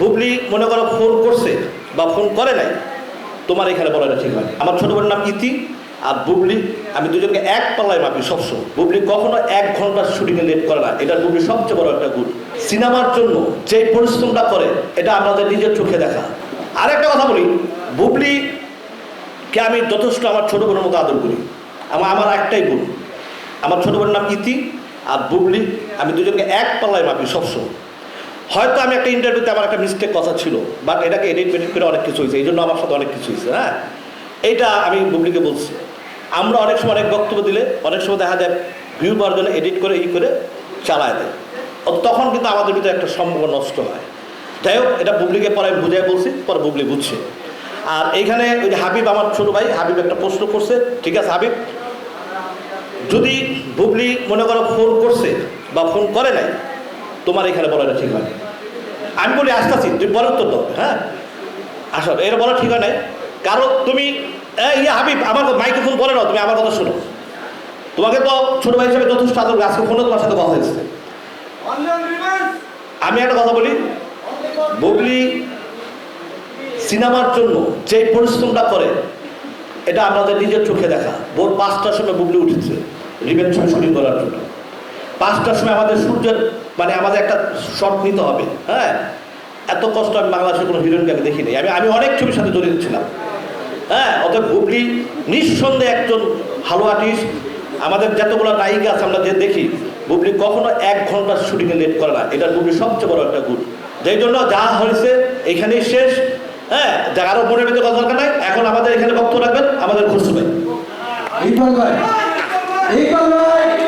বুবলি মনে করো ফোন করছে বা ফোন করে নাই, তোমার এখানে বলাটা ঠিক হয় আমার ছোট বোনের নাম ইতি আর বুবলি, আমি দুজনকে এক পাল্লায় মাপি সবসময়। বুবলি কখনো এক ঘণ্টার শুটিংয়ে লেট করে না। এটা বুবলি সবচেয়ে বড় একটা গুণ। সিনেমার জন্য যে পরিশ্রমটা করে, এটা আমাদের নিজের চোখে দেখা। আরেকটা কথা বলি বুবলি কে আমি যথেষ্ট আমার ছোট বোনের মতো আদর করি। আমার আমার একটাই বোন আমার ছোট বোনের নাম ইতি আর বুবলি, আমি দুজনকে এক পাল্লায় মাপি সবসময়। হয়তো আমি একটা ইন্টারভিউতে আমার একটা মিস্টেক কথা ছিল বাট এটাকে এডিট মেডিট করে অনেক কিছু হয়েছে এই জন্য আমার সাথে অনেক কিছু হয়েছে হ্যাঁ? এইটা আমি বুবলিকে বলছি। আমরা অনেক সময় অনেক বক্তব্য দিলে, অনেক সময় দেখা যায় ভিউ পাওয়ার জন্য এডিট করে, ই করে চালায় দেয়। তখন কিন্তু আমাদের ভিতরে একটা সম্পর্ক নষ্ট হয়। যাই হোক, এটা বুবলিকে পরে আমি বুঝাই বলছি, পরে বুবলি বুঝছে। আর এইখানে ওই যে হাবিব আমার ছোট ভাই, হাবিব একটা প্রশ্ন করছে, ঠিক আছে হাবিব? যদি বুবলি মনে করো ফোন করছে বা ফোন করে নাই তোমার এখানে বলাটা ঠিক হয় না। আমি বলি আসতেছি তুমি বলো উত্তর দাও হ্যাঁ? আসো এটা বলা ঠিক হয় নাই। কারণ তুমি ইয়ে হাবিব আমার মাইক্রোফোন বলে নাও তুমি আমার কথা শোনো। তোমাকে তো ছোট ভাই হিসেবে যথেষ্ট আদর। আজকে ফোনে তোমার সাথে কথা হয়েছে। আমি একটা কথা বলি বুবলি সিনেমার জন্য যে পরিশ্রমটা করে এটা আমাদের নিজের চোখে দেখা। ভোর পাঁচটার সময় বুবলি উঠেছে রিভেন ছবি শুটিং করার জন্য। পাঁচটার সময় আমাদের সূর্যের মানে আমাদের একটা শট নিতে হবে হ্যাঁ? এত কষ্ট আমি বাংলাদেশের কোনো হিরোইনকে আমি দেখিনি আমি আমি অনেক ছবির সাথে জড়িত ছিলাম হ্যাঁ? অতএব বুবলি নিঃসন্দেহে একজন ভালো আর্টিস্ট আমাদের যতগুলো নায়িকা আছে আমরা যে দেখি, বুবলি কখনো এক ঘণ্টার শুটিংয়ে লেট করে না। এটা বুবলি সবচেয়ে বড় একটা গুণ। যেই জন্য যা হয়েছে এখানেই শেষ হ্যাঁ? যা আরও মনের ভিতরে কথা দরকার নাই। এখন আমাদের এখানে বক্তব্য রাখবেন, আমাদের ইকবাল ভাই!